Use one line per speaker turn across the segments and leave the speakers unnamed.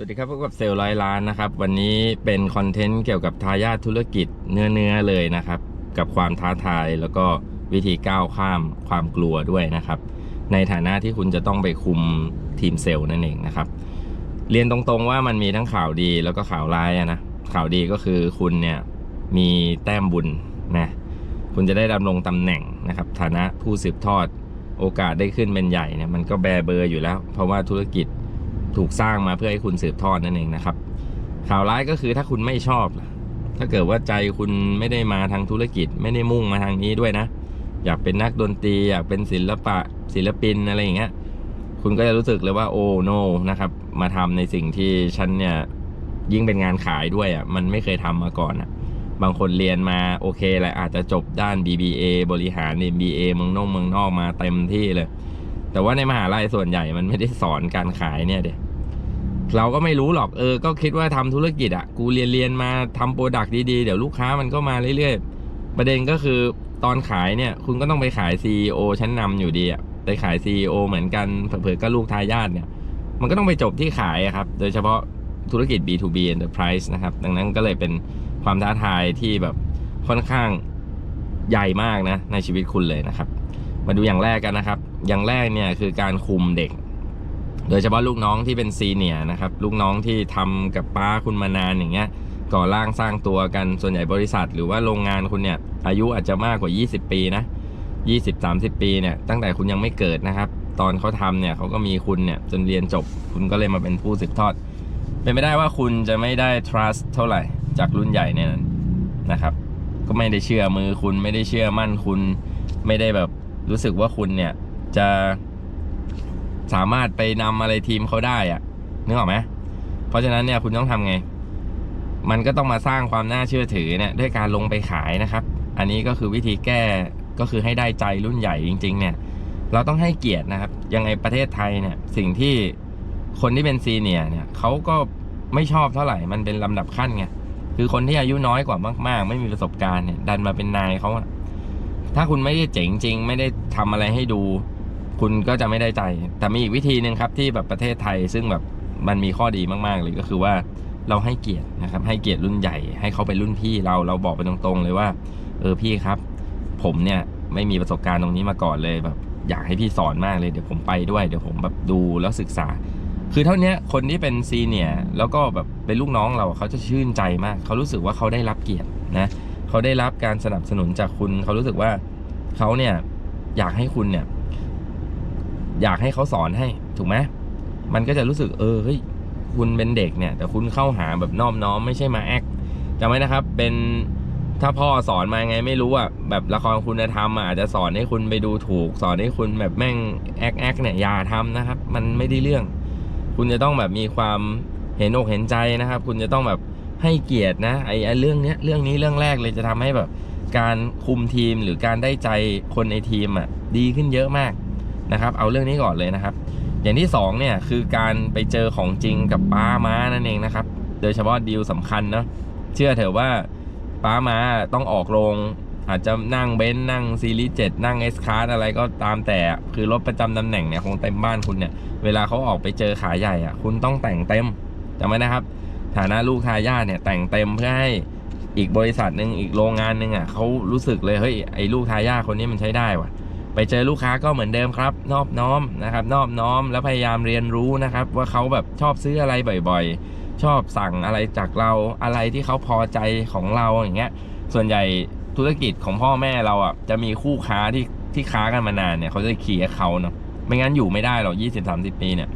สวัสดีครับพบกับเซลล์ร้อยล้านนะครับ วันนี้เป็นคอนเทนต์เกี่ยวกับทายาทธุรกิจเนื้อเนื้อๆเลยนะครับ กับความท้าทายแล้วก็วิธีก้าวข้ามความกลัวด้วยนะครับ ในฐานะที่คุณจะต้องไปคุมทีมเซลล์นั่นเองนะครับ เรียนตรงๆว่ามันมีทั้งข่าวดีแล้วก็ข่าวร้ายนะข่าวดีก็คือคุณเนี่ยมีแต้มบุญนะคุณจะได้ดำรงตำแหน่งนะครับ ฐานะผู้สืบทอดโอกาสได้ขึ้นเป็นใหญ่เนี่ยมันก็แบเบอร์อยู่แล้ว เพราะว่าธุรกิจ ถูกสร้างมาเพื่อให้คุณสืบทอดนั่นเองนะครับ ข่าวร้ายก็คือถ้าคุณไม่ชอบ ถ้าเกิดว่าใจคุณไม่ได้มาทางธุรกิจ ไม่ได้มุ่งมาทางนี้ด้วยนะ อยากเป็นนักดนตรี อยากเป็นศิลปะศิลปินอะไรอย่างเงี้ยคุณก็จะรู้สึกเลยว่าโอ้โนนะครับมาทำในสิ่งที่ฉันเนี่ยยิ่งเป็นงานขายด้วยอะมันไม่เคยทำมาก่อนอะบางคนเรียนมาโอเคแหละอาจจะจบด้าน BBA บริหาร MBA เมืองนอกเมืองนอกมาเต็มที่เลย แต่ว่าในมหาลัยส่วนใหญ่มันไม่ได้สอนการขายเนี่ยเด็ เราก็ไม่รู้หรอกเออ ก็คิดว่าทำธุรกิจอะ่ะ กูเรียนเรียนมาทำโปรดักต์ดีๆ เดี๋ยวลูกค้ามันก็มาเรื่อยๆ ประเด็นก็คือตอนขายเนี่ย คุณก็ต้องไปขาย CEO ชั้นนำอยู่ดีอะ่ะไปขาย CEO เหมือนกันเผื่อๆก็ลูกทายาทเนี่ย มันก็ต้องไปจบที่ขายครับ โดยเฉพาะธุรกิจ B2B enterprise นะครับ ดังนั้นก็เลยเป็นความท้าทายที่แบบค่อนข้างใหญ่มากนะในชีวิตคุณเลยนะครับ มาดูอย่างแรกกันนะครับ อย่างแรกเนี่ยคือการคุมเด็ก โดยเฉพาะลูกน้องที่เป็นซีเนียนะครับ ลูกน้องที่ทำกับป้าคุณมานานอย่างเงี้ย ก่อร่างสร้างตัวกันส่วนใหญ่บริษัท หรือว่าโรงงานคุณเนี่ย อายุอาจจะมากกว่า 20 ปีนะ20-30 ปีเนี่ยตั้งแต่คุณยังไม่เกิดนะครับ ตอนเขาทำเนี่ยเขาก็มีคุณเนี่ยจนเรียนจบ คุณก็เลยมาเป็นผู้สืบทอด เป็นไม่ได้ว่าคุณจะไม่ได้ trust เท่าไหร่ จากรุ่นใหญ่เนี่ยนะครับ ก็ไม่ได้เชื่อมือคุณไม่ได้เชื่อมั่นคุณ ไม่ได้แบบรู้สึกว่าคุณเนี่ยจะ สามารถไปนำอะไรทีมเขาได้อะนึกออกไหมเพราะฉะนั้นเนี่ยคุณต้องทำไง มันก็ต้องมาสร้างความน่าเชื่อถือเนี่ยด้วยการลงไปขายนะครับ อันนี้ก็คือวิธีแก้ก็คือให้ได้ใจรุ่นใหญ่จริง ๆ เนี่ย เราต้องให้เกียรตินะครับ ยังไงประเทศไทยเนี่ยสิ่งที่คนที่เป็นซีเนียเนี่ยเขาก็ไม่ชอบเท่าไหร่มันเป็นลำดับขั้นไงคือคนที่อายุน้อยกว่ามากๆ ไม่มีประสบการณ์เนี่ยดันมาเป็นนายเขาอะถ้าคุณไม่ได้เจ๋งจริง ไม่ได้ทำอะไรให้ดู คุณก็จะไม่ได้ใจ แต่มีอีกวิธีหนึ่งครับที่แบบประเทศไทย ซึ่งแบบมันมีข้อดีมาก ๆ เลยก็คือว่าเราให้เกียรตินะครับให้เกียรติรุ่นใหญ่ ให้เขาเป็นรุ่นพี่เราเราบอกไปตรงๆ เลยว่า เออพี่ครับ ผมเนี่ยไม่มีประสบการณ์ตรงนี้มาก่อนเลยแบบอยากให้พี่สอนมากเลยเดี๋ยวผมไปด้วยเดี๋ยวผมแบบดูแล้วศึกษา คือเท่านี้คนที่เป็นซีเนียแล้วก็แบบเป็นลูกน้องเราเขาจะชื่นใจมาก เขารู้สึกว่าเขาได้รับเกียรตินะเขาได้รับการสนับสนุนจากคุณ เขารู้สึกว่าเขาเนี่ยอยากให้คุณเนี่ย อยากให้เขาสอนให้ถูกไหมมันก็จะรู้สึกเออเฮ้ยคุณเป็นเด็กเนี่ย แต่คุณเข้าหาแบบนอบน้อมไม่ใช่มาแอคจำไว้นะครับ เป็นถ้าพ่อสอนมาไงไม่รู้อะแบบละครคุณธรรมอาจจะสอนให้คุณไปดูถูก สอนให้คุณแบบแม่งแอคแอคเนี่ยอย่าทำนะครับ มันไม่ได้เรื่อง คุณจะต้องแบบมีความเห็นอกเห็นใจนะครับ คุณจะต้องแบบให้เกียรตินะไอ้ไอ้เรื่องเนี้ยเรื่องนี้เรื่องแรกเลยจะทำให้แบบ การคุมทีมหรือการได้ใจคนในทีมอะดีขึ้นเยอะมาก นะครับเอาเรื่องนี้ก่อนเลยนะครับ อย่างที่สองเนี่ยคือการไปเจอของจริงกับป้าม้านั่นเองนะครับ โดยเฉพาะดีลสำคัญเนาะเชื่อเถอะว่าป้าม้าต้องออกโรงอาจจะนั่งเบนซ์นั่งซีรีส์เจ็ดนั่งเอสคาร์อะไรก็ตามแต่คือรถประจำตำแหน่งเนี่ยคงเต็มบ้านคุณเนี่ยเวลาเขาออกไปเจอขาใหญ่อะคุณต้องแต่งเต็มจำไว้นะครับ ฐานะลูกทายาทเนี่ยแต่งเต็มเพื่อให้อีกบริษัทหนึ่งอีกโรงงานหนึ่งอะเขารู้สึกเลยเฮ้ยไอ้ลูกทายาทคนนี้มันใช้ได้ว่ะ ไปเจอลูกค้าก็เหมือนเดิมครับ นอบน้อมนะครับ นอบน้อมแล้วพยายามเรียนรู้นะครับ ว่าเขาแบบชอบซื้ออะไรบ่อยๆ ชอบสั่งอะไรจากเราอะไรที่เขาพอใจของเราอย่างเงี้ย ส่วนใหญ่ธุรกิจของพ่อแม่เราอะจะมีคู่ค้าที่ที่ค้ากันมานานเนี่ยเขาจะขี่เขาเนาะไม่งั้นอยู่ไม่ได้หรอกยี่สิบสามสิบปีเนี่ย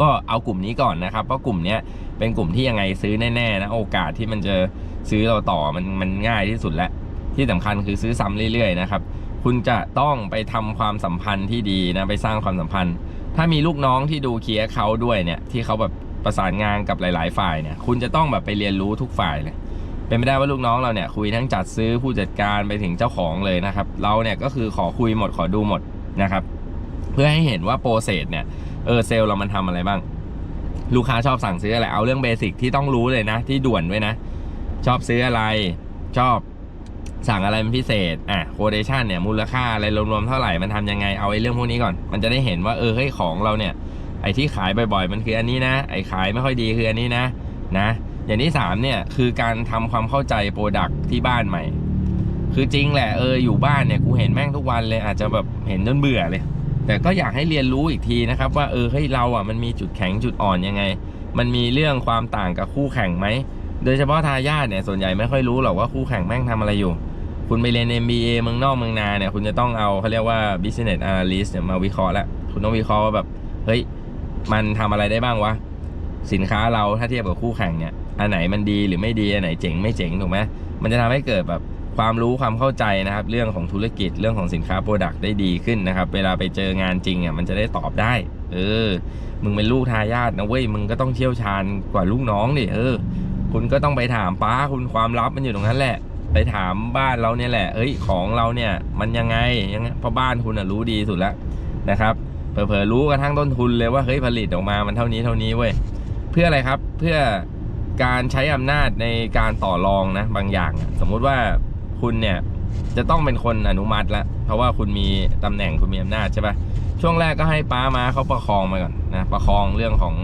ก็เอากลุ่มนี้ก่อนนะครับ เพราะกลุ่มเนี้ยเป็นกลุ่มที่ยังไงซื้อแน่ๆนะโอกาสที่มันจะซื้อเราต่อมันมันง่ายที่สุดแล้วที่สำคัญคือซื้อซ้ำเรื่อยๆนะครับ คุณจะต้องไปทำความสัมพันธ์ที่ดีนะไปสร้างความสัมพันธ์ ถ้ามีลูกน้องที่ดูเคียร์เขาด้วยเนี่ยที่เขาแบบประสานงานกับหลาย ๆ ฝ่ายเนี่ยคุณจะต้องแบบไปเรียนรู้ทุกฝ่ายเลยเป็นไม่ได้ว่าลูกน้องเราเนี่ยคุยทั้งจัดซื้อผู้จัดการไปถึงเจ้าของเลยนะครับ เราเนี่ยก็คือขอคุยหมดขอดูหมดนะครับ เพื่อให้เห็นว่าโปรเซสเนี่ยเออเซลเรามันทำอะไรบ้าง ลูกค้าชอบสั่งซื้ออะไรเอาเรื่องเบสิกที่ต้องรู้เลยนะ ที่ด่วนไว้นะ ชอบซื้ออะไรชอบ สั่งอะไรเป็นพิเศษ อะโคเดชันเนี่ยมูลค่าอะไรรวมๆเท่าไหร่มันทำยังไงเอาไอ้เรื่องพวกนี้ก่อน มันจะได้เห็นว่าเออเฮ้ยของเราเนี่ย ไอ้ที่ขายบ่อยๆ มันคืออันนี้นะ ไอ้ขายไม่ค่อยดีคืออันนี้นะนะ อย่างที่สามเนี่ยคือการทำความเข้าใจโปรดักที่บ้านใหม่ คือจริงแหละเอออยู่บ้านเนี่ยกูเห็นแม่งทุกวันเลยอาจจะแบบเห็นจนเบื่อเลย แต่ก็อยากให้เรียนรู้อีกทีนะครับ ว่าเออเฮ้ยเราอะมันมีจุดแข็งจุดอ่อนยังไง มันมีเรื่องความต่างกับคู่แข่งไหมโดยเฉพาะทายาทเนี่ยส่วนใหญ่ไม่ค่อยรู้หรอกว่าคู่แข่งแม่งทำอะไรอยู่ คุณไปเรียน MBA เมืองนอกเมืองนาเนี่ย คุณจะต้องเอาเขาเรียกว่า business analyst เนี่ยมาวิเคราะห์แล้วคุณต้องวิเคราะห์ว่าแบบ เฮ้ย มันทำอะไรได้บ้างวะ สินค้าเราถ้าเทียบกับคู่แข่งเนี่ย อันไหนมันดีหรือไม่ดี อันไหนเจ๋งไม่เจ๋งถูกไหมมันจะทำให้เกิดแบบความรู้ความเข้าใจนะครับ เรื่องของธุรกิจเรื่องของสินค้าโปรดักต์ได้ดีขึ้นนะครับ เวลาไปเจองานจริงอะมันจะได้ตอบได้ เออ มึงเป็นลูกทายาทนะเว้ยมึงก็ต้องเชี่ยวชาญกว่าลูกน้องดิเออ คุณก็ต้องไปถามป้าคุณความลับมันอยู่ตรงนั้นแหละ ไปถามบ้านเราเนี่ยแหละ เอ้ยของเราเนี่ยมันยังไงยังไงเพราะบ้านคุณอะรู้ดีสุดแล้วนะครับ เผลอๆรู้กระทั่งต้นทุนเลยว่าเฮ้ยผลิตออกมามันเท่านี้เท่านี้เว้ยเพื่ออะไรครับเพื่อการใช้อำนาจในการต่อรองนะบางอย่าง สมมุติว่าคุณเนี่ยจะต้องเป็นคนอนุมัติละเพราะว่าคุณมีตำแหน่งคุณมีอำนาจใช่ปะช่วงแรกก็ให้ป้ามาเขาประคองมาก่อนนะประคองเรื่องของ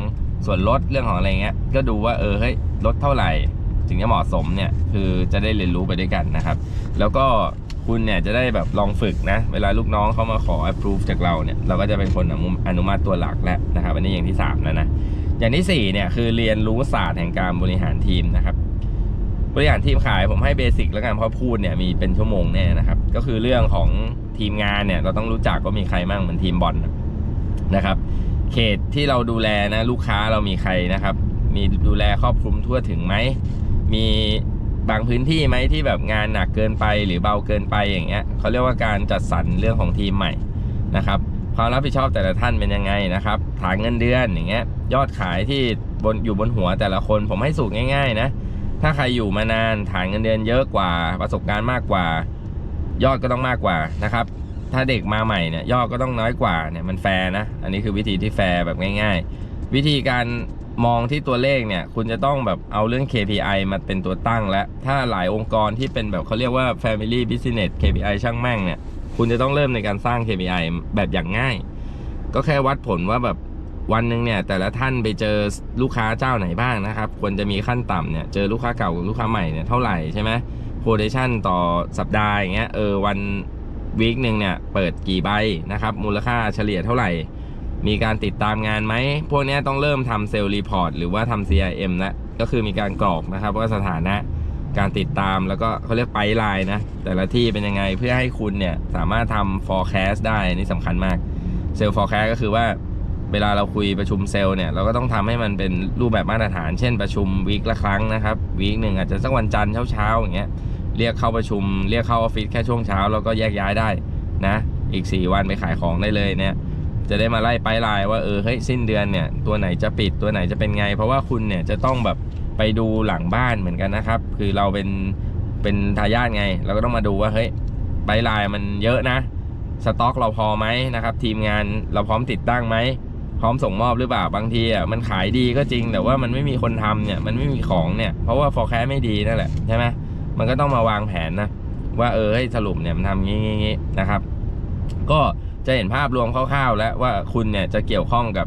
ส่วนลดเรื่องของอะไรเงี้ยก็ดูว่าเออเฮ้ยลดเท่าไหร่ ถึงจะเหมาะสมเนี่ยคือจะได้เรียนรู้ไปด้วยกันนะครับ แล้วก็คุณเนี่ยจะได้แบบลองฝึกนะ เวลาลูกน้องเขามาขอ approve จากเราเนี่ยเราก็จะเป็นคนอนุมัติตัวหลักแล้วนะครับอันนี้อย่างที่สามแล้วนะอย่างที่สี่เนี่ยคือเรียนรู้ศาสตร์แห่งการบริหารทีมนะครับบริหารทีมขายผมให้เบสิกแล้วกันเพราะพูดเนี่ยมีเป็นชั่วโมงแน่นะครับ ก็คือเรื่องของทีมงานเนี่ยเราต้องรู้จักว่ามีใครบ้างเหมือนทีมบอลนะครับ เขตที่เราดูแลนะลูกค้าเรามีใครนะครับ มีดูแลครอบคลุมทั่วถึงไหม มีบางพื้นที่ไหมที่แบบงานหนักเกินไปหรือเบาเกินไปอย่างเงี้ยเขาเรียกว่าการจัดสรรเรื่องของทีมใหม่นะครับความรับผิดชอบแต่ละท่านเป็นยังไงนะครับฐานเงินเดือนอย่างเงี้ยยอดขายที่บนอยู่บนหัวแต่ละคนผมให้สูตรง่าย ๆ นะ ถ้าใครอยู่มานานฐานเงินเดือนเยอะกว่าประสบการณ์มากกว่า ยอดก็ต้องมากกว่านะครับถ้าเด็กมาใหม่เนี่ยยอดก็ต้องน้อยกว่าเนี่ยมันแฟร์นะอันนี้คือวิธีที่แฟร์แบบง่าย ๆ วิธีการ มองที่ตัวเลขเนี่ย คุณจะต้องแบบเอาเรื่อง KPI มาเป็นตัวตั้งและ ถ้าหลายองค์กรที่เป็นแบบเขาเรียกว่า Family Business KPI ช่างแม่งเนี่ย คุณจะต้องเริ่มในการสร้าง KPI แบบอย่างง่าย ก็แค่วัดผลว่าแบบวันหนึ่งเนี่ย แต่ละท่านไปเจอลูกค้าเจ้าไหนบ้างนะครับ ควรจะมีขั้นต่ำเนี่ย เจอลูกค้าเก่ากับลูกค้าใหม่เนี่ยเท่าไหร่ใช่ไหมโ r เดชั่นต่อสัปดาห์อย่างเงี้ยเออวันวีคหนึ่งเนี่ยเปิดกี่ใบนะครับมูลค่าเฉลี่ยเท่าไหร่ มีการติดตามงานไหม พวกนี้ต้องเริ่มทำเซลล์รีพอร์ตหรือว่าทำ CRM แล้วก็คือมีการกรอกนะครับว่าสถานะการติดตามแล้วก็เขาเรียกไปไลน์นะ แต่ละที่เป็นยังไงเพื่อให้คุณเนี่ยสามารถทำ forecast ได้นี่สำคัญมากเซลล์ forecast ก็คือว่าเวลาเราคุยประชุมเซลล์เนี่ยเราก็ต้องทำให้มันเป็นรูปแบบมาตรฐาน เช่นประชุมวีคละครั้งนะครับวีคหนึ่งอาจจะสักวันจันทร์เช้าๆอย่างเงี้ยเรียกเข้าประชุมเรียกเข้าออฟฟิศแค่ช่วงเช้าแล้วก็แยกย้ายได้นะ อีก 4 วันไปขายของได้เลยเนี่ย จะได้มาไล่ไปไลน์ว่าเออเฮ้ยสิ้นเดือนเนี่ยตัวไหนจะปิดตัวไหนจะเป็นไง เพราะว่าคุณเนี่ยจะต้องแบบไปดูหลังบ้านเหมือนกันนะครับ คือเราเป็นเป็นทายาทไง เราก็ต้องมาดูว่าเฮ้ยไปไลน์มันเยอะนะสต็อกเราพอไหมนะครับ ทีมงานเราพร้อมติดตั้งไหมพร้อมส่งมอบหรือเปล่าบางทีอะมันขายดีก็จริง แต่ว่ามันไม่มีคนทำเนี่ยมันไม่มีของเนี่ยเพราะว่า forecast ไม่ดีนั่นแหละใช่ไหมมันก็ต้องมาวางแผนนะว่าเออให้สรุปเนี่ยมันทำงี้งี้งี้นะครับ ก็ จะเห็นภาพรวมคร่าวๆ แล้วว่าคุณเนี่ยจะเกี่ยวข้องกับ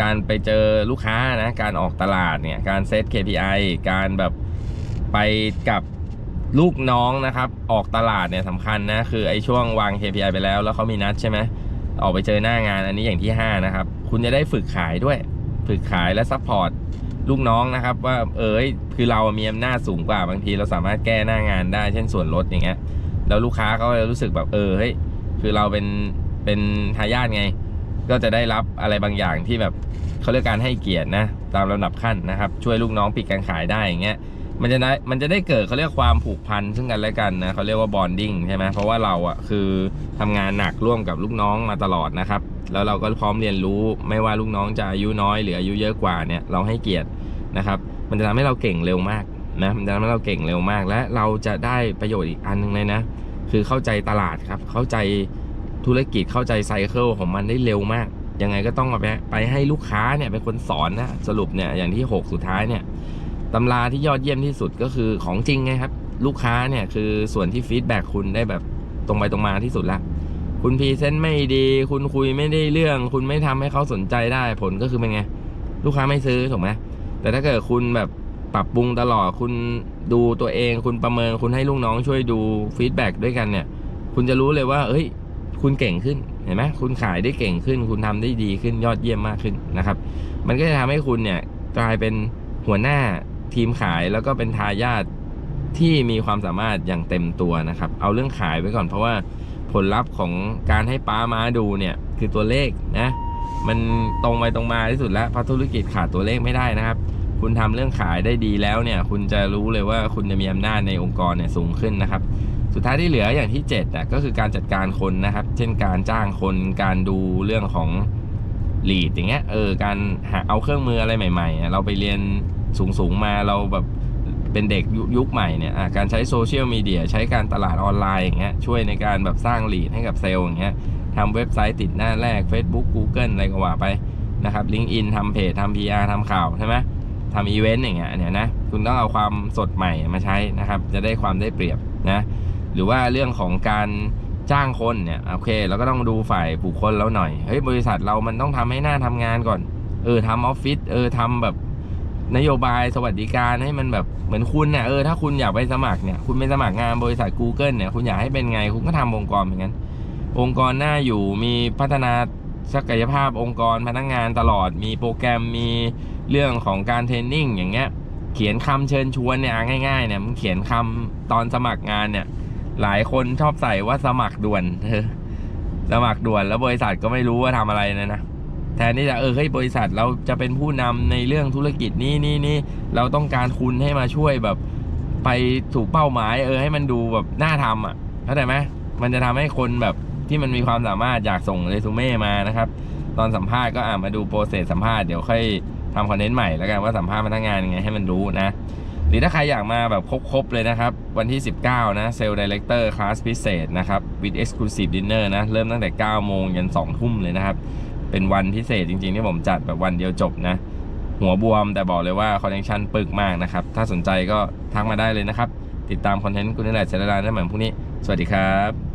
การไปเจอลูกค้านะการออกตลาดเนี่ยการเซต KPI การแบบไปกับลูกน้องนะครับออกตลาดเนี่ยสำคัญนะคือไอ้ช่วงวาง KPI ไปแล้วแล้วเขามีนัดใช่ไหมออกไปเจอหน้างานอันนี้อย่างที่ 5 นะครับ คุณจะได้ฝึกขายด้วย ฝึกขายและซัพพอร์ตลูกน้องนะครับ ว่าเอยคือเรามีอำนาจสูงกว่าบางทีเราสามารถแก้หน้างานได้เช่นส่วนลดอย่างเงี้ยแล้วลูกค้าเขาจะรู้สึกแบบเออเฮ้ยคือเราเป็น เป็นทายาทไง ก็จะได้รับอะไรบางอย่างที่แบบเขาเรียกการให้เกียรตินะ ตามลำดับขั้นนะครับ ช่วยลูกน้องปิดการขายได้อย่างเงี้ยมันจะได้มันจะได้เกิดเขาเรียกความผูกพันซึ่งกันและกันนะเขาเรียกว่าบอนดิ้งใช่ไหมเพราะว่าเราอะคือทำงานหนักร่วมกับลูกน้องมาตลอดนะครับ แล้วเราก็พร้อมเรียนรู้ไม่ว่าลูกน้องจะอายุน้อยหรืออายุเยอะกว่าเนี่ยเราให้เกียรตินะครับ มันจะทำให้เราเก่งเร็วมากนะมันจะทำให้เราเก่งเร็วมาก และเราจะได้ประโยชน์อีกอันหนึงเลยนะ คือเข้าใจตลาดครับเข้าใจ ธุรกิจเข้าใจไซเคิลของมันได้เร็วมาก ยังไงก็ต้องไปไปให้ลูกค้าเนี่ยเป็นคนสอนนะ สรุปเนี่ยอย่างที่ 6 สุดท้ายเนี่ยตำราที่ยอดเยี่ยมที่สุดก็คือของจริงไงครับ ลูกค้าเนี่ยคือส่วนที่ฟีดแบ็กคุณได้แบบตรงไปตรงมาที่สุดละคุณพรีเซนต์ไม่ดี คุณคุยไม่ได้เรื่อง คุณไม่ทำให้เขาสนใจได้ผลก็คือเป็นไง ลูกค้าไม่ซื้อถูกไหมแต่ถ้าเกิดคุณแบบปรับปรุงตลอดคุณดูตัวเอง คุณประเมินคุณให้ลูกน้องช่วยดูฟีดแบ็กด้วยกันเนี่ย คุณจะรู้เลยว่า เอ้ย คุณเก่งขึ้นเห็นไหมคุณขายได้เก่งขึ้น คุณทำได้ดีขึ้นยอดเยี่ยมมากขึ้นนะครับ มันก็จะทำให้คุณเนี่ยกลายเป็นหัวหน้าทีมขายแล้วก็เป็นทายาทที่มีความสามารถอย่างเต็มตัวนะครับ เอาเรื่องขายไว้ก่อนเพราะว่าผลลัพธ์ของการให้ป้ามาดูเนี่ยคือตัวเลขนะมันตรงไปตรงมาที่สุดแล้วเพราะธุรกิจขาดตัวเลขไม่ได้นะครับ คุณทำเรื่องขายได้ดีแล้วเนี่ย คุณจะรู้เลยว่าคุณจะมีอำนาจในองค์กรเนี่ยสูงขึ้นนะครับ สุดท้ายที่เหลืออย่างที่7อะก็คือการจัดการคนนะครับ เช่นการจ้างคนการดูเรื่องของลีดอย่างเงี้ยเออการหาเอาเครื่องมืออะไรใหม่ๆอ่เราไปเรียนสูงๆมาเราแบบเป็นเด็กยุยุคใหม่เนี่ยการใช้โซเชียลมีเดียใช้การตลาดออนไลน์อย่างเงี้ยช่วยในการแบบสร้างลีดให้กับเซลล์อย่างเงี้ยทำเว็บไซต์ติดหน้าแรก Facebook Google อะไรก็ว่าไปนะครับ LinkedIIn ทำเพจทำ PR ทำข่าวใช่ไหมทำอีเวนต์อย่างเงี้ยเนี่ยนะคุณต้องเอาความสดใหม่มาใช้นะครับ จะได้ความได้เปรียบนะ หรือว่าเรื่องของการจ้างคนเนี่ยโอเคเราก็ต้องดูฝ่ายบุคคลแล้วหน่อยเฮ้ยบริษัทเรามันต้องทำให้หน้าทำงานก่อน เออทำออฟฟิศเออทำแบบนโยบายสวัสดิการให้มันแบบเหมือนคุณเนี่ยเออถ้าคุณอยากไปสมัครเนี่ยคุณไปสมัครงานบริษัท Google เนี่ยคุณอยากให้เป็นไง คุณก็ทำองค์กรเหมือนกันองค์กรหน้าอยู่มีพัฒนาศักยภาพองค์กรพนักงานตลอด มีโปรแกรมมีเรื่องของการเทรนนิ่งอย่างเงี้ย เขียนคำเชิญชวนเนี่ยง่ายๆเนี่ยมันเขียนคำตอนสมัครงานเนี่ย หลายคนชอบใส่ว่าสมัครด่วนเออสมัครด่วนแล้วบริษัทก็ไม่รู้ว่าทำอะไรนะนะแทนที่จะเออเฮ้ยบริษัทเราจะเป็นผู้นำในเรื่องธุรกิจนี้นี่นี่เราต้องการคุณให้มาช่วยแบบ ไปถูกเป้าหมาย เออให้มันดูแบบน่าทำอะเข้าใจไหมมันจะทำให้คนแบบที่มันมีความสามารถอยากส่งเรซูเม่มานะครับ ตอนสัมภาษณ์ก็อ่ามาดูโปรเซสสัมภาษณ์เดี๋ยวค่อยทำคอนเทนต์ใหม่แล้วกันว่าสัมภาษณ์พนักงานยังไงให้มันรู้นะ หรือถ้าใครอยากมาแบบครบ ๆ เลยนะครับ วันที่ 19 นะเซลล์ดีเลกเตอร์คลาสพิเศษนะครับวิดเอ็กซ์คลูซีฟดินเนะ เริ่มตั้งแต่ 9 โมงยัน 2 ทุ่มเลยนะครับ เป็นวันพิเศษจริง ๆ ที่ผมจัดแบบวันเดียวจบนะ หัวบวมแต่บอกเลยว่าคอนเนคชันปึกมากนะครับ ถ้าสนใจก็ทักมาได้เลยนะครับ ติดตามคอนเทนต์คุณนี่แหละเจริญได้เหมือนพรุ่งนี้ สวัสดีครับ